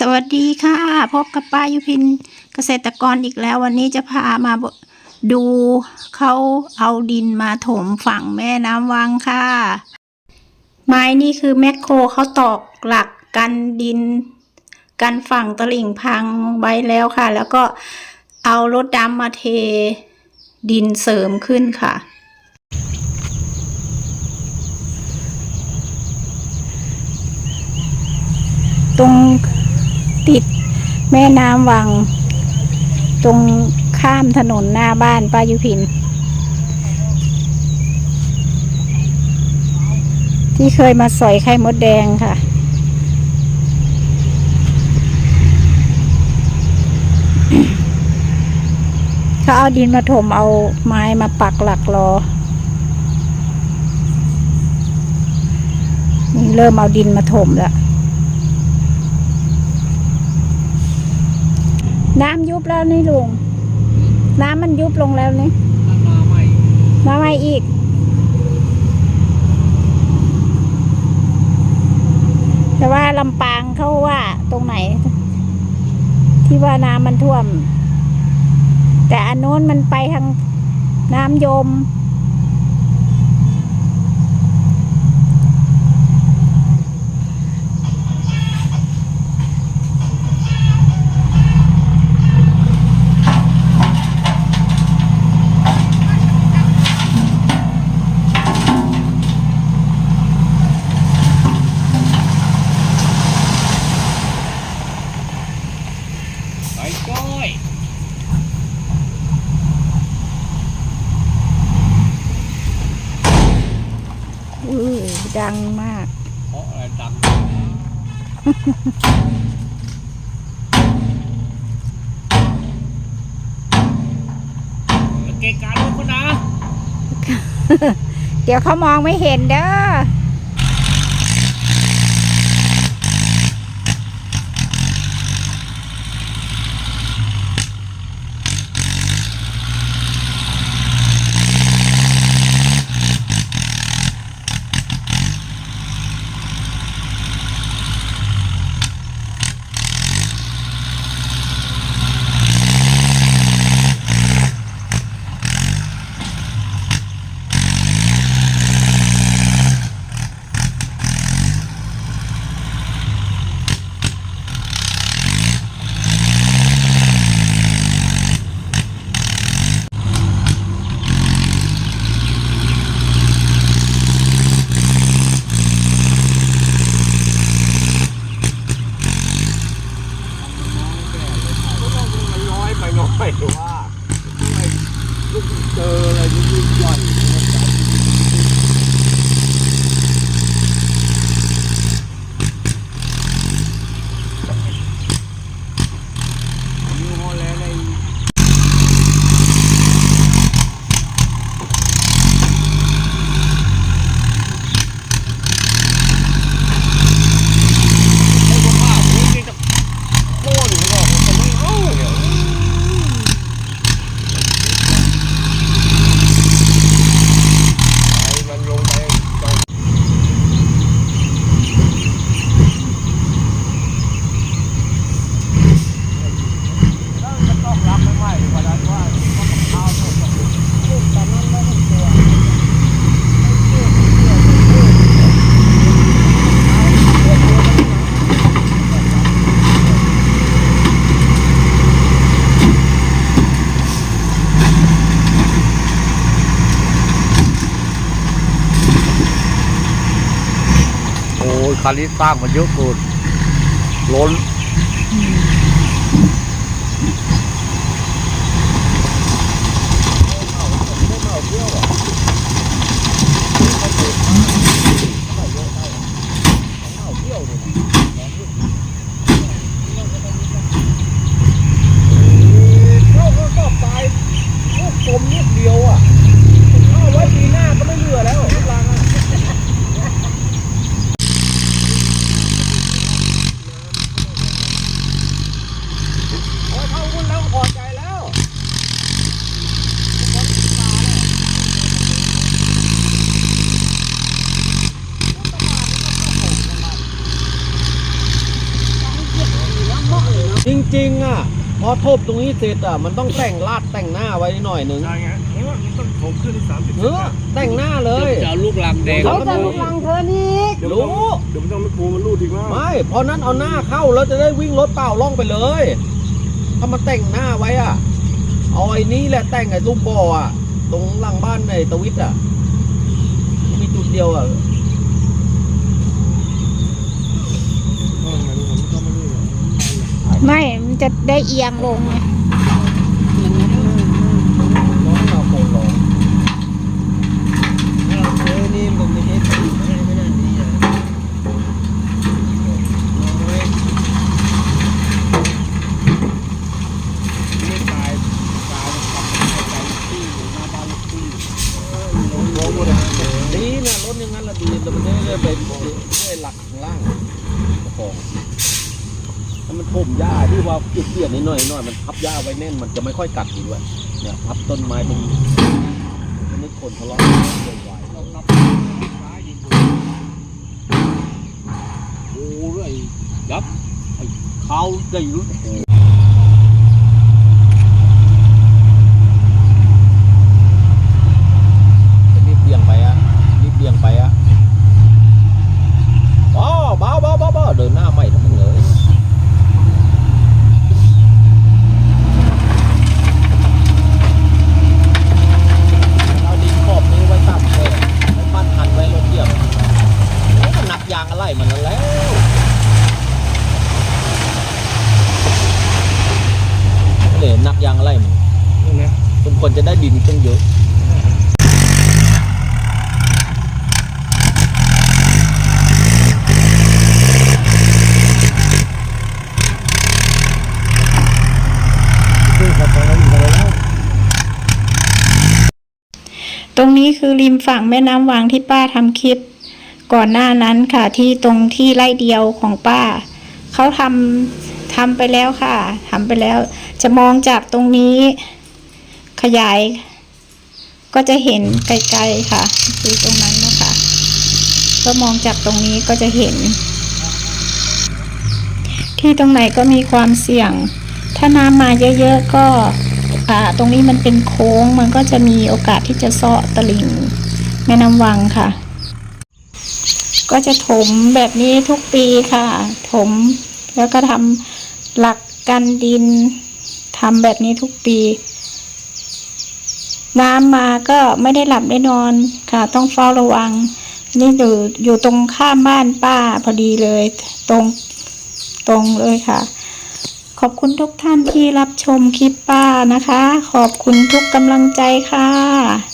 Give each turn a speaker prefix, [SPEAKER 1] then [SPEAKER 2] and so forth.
[SPEAKER 1] สวัสดีค่ะ พบกับป้ายุพินเกษตรกรอีกแล้ว วันนี้จะพามาดูเขาเอาดินมาถมฝั่งแม่น้ำวังค่ะ ไม้นี่คือแมคโครเขาตอกหลักกันดิน กันฝั่งตลิ่งพังไว้แล้วค่ะ แล้วก็เอารถดำมาเทดินเสริมขึ้นค่ะตรง ติดแม่น้ำวัง ตรงข้ามถนนหน้าบ้านป้ายุพิน ที่เคยมาสอยไข่มดแดงค่ะ เขาเอาดินมาถมเอาไม้มาปักหลักรอนี่เริ่มเอาดินมาถมแล้ว น้ำยุบแล้วนี่ลุง น้ำมันยุบลงแล้วนี่
[SPEAKER 2] มาใหม่
[SPEAKER 1] มาใหม่อีก แต่ว่าลำปางเขาว่าตรงไหน ที่ว่าน้ำมันท่วม แต่อันโน้นมันไปทางน้ำยม
[SPEAKER 2] ไปก้อย
[SPEAKER 1] อือ ดังมาก
[SPEAKER 2] เพราะอะไรดังแล้วเกะการลูกเขานะ
[SPEAKER 1] เดี๋ยวเขามองไม่เห็นเด้อ
[SPEAKER 2] คันนี้สร้างมันเยอะเกินล้นเข้าก็ก็ไปลูกกลมนิดเดียวอะเข้าไว้ปีหน้าก็ไม่เหลือแล้วลูกลังอะ น จริงๆอะพอทบตรงนี้เสร็จอะมันต้องแต่งลาดแต่งหน้าไว้หน่อยหนึ่ง
[SPEAKER 3] ใช่ไงเออมันต้องโถมขึ้นสามสิบ
[SPEAKER 2] เออแต่งหน้าเลย
[SPEAKER 4] จะเอาลูกลังแดง
[SPEAKER 2] เขาจะลูกรังเธอนี่
[SPEAKER 3] เดี๋ยว
[SPEAKER 2] รู้
[SPEAKER 3] เดี๋ยวมันต้องปูมันรูดอีกว่า
[SPEAKER 2] ไม่เพราะนั้นเอาหน้าเข้าแล้วจะได้วิ่งรถเปล่าล่องไปเลย ถ้ามาแต่งหน้าไว้อะเอาไอ้นี้แหละแต่งไอ้ลูกบ่ออะ ตรงหลังบ้านในตวิทอะมีจุดเดียวอะ
[SPEAKER 1] ไม่ มันจะได้เอียงลงไง
[SPEAKER 2] น้องเอาโคนลอง
[SPEAKER 4] เออนี่ผมไม่ได้ตีให้ขนาดนี้อะไม่ตายตายกับใจที่อยู่หน้าบ้านลูกที่ลงลงหมดเลย
[SPEAKER 2] ดีนะรถอย่างนั้นละดีแต่มันไม่ได้ไปด้วยหลักข้างล่างกระปอง ถ้ามันถมหญ้าที่ว่าเกลี่ยนิดหน่อยหน่อยมันพับหญ้าไว้แน่นมันจะไม่ค่อยกัดอีกด้วยเนี่ยพับต้นไม้ตรงนี้มันนึกคนทะเลาะกันเรื่อยๆ
[SPEAKER 4] เรานับฟ้ายิงโอ้ยยับไอ้เขาได้รู้
[SPEAKER 2] รีบเบี่ยงไปอะรีบเบี่ยงไปอะเบาเบาเบาเบาเบาเดินหน้าไม่ทั้งหมดเลยเอาดินขอบนี้ไว้ต่ำเลยไว้ปั้นทันไว้รถเหยียบโอ้มันหนักยางอะไรมันนั่นแล้วเนี่ยหนักยางอะไรมัน
[SPEAKER 3] นี่นะ
[SPEAKER 2] สมควรจะได้ดินตั้งเยอะ
[SPEAKER 3] ซึ่งขับไปแล้วอยู่ไปแล้ว
[SPEAKER 1] ต รงนี้คือริมฝั่งแม่น้ำวังที่ป้าทำคลิป ก่อนหน้านั้นค่ะที่ตรงที่ไร่เดียวของป้า เขาทำทำไปแล้วค่ะทำไปแล้ว จะมองจากตรงนี้ ขยาย ก็จะเห็นไกลๆค่ะ คือตรงนั้นนะคะก็มองจากตรงนี้ก็จะเห็น ที่ตรงไหนก็มีความเสี่ยง ถ้าน้ำมาเยอะๆก็ อ่าตรงนี้มันเป็นโค้งมันก็จะมีโอกาสที่จะเซาะตลิ่งแม่น้ำวังค่ะ ก็จะถมแบบนี้ทุกปีค่ะ ถมแล้วก็ทำหลักกันดินทำแบบนี้ทุกปี น้ำมาก็ไม่ได้หลับได้นอนค่ะ ต้องเฝ้าระวัง นี่อยู่อยู่ตรงข้ามบ้านป้าพอดีเลย ตรงตรงเลยค่ะ ขอบคุณทุกท่านที่รับชมคลิปป้านะคะ ขอบคุณทุกกำลังใจค่ะ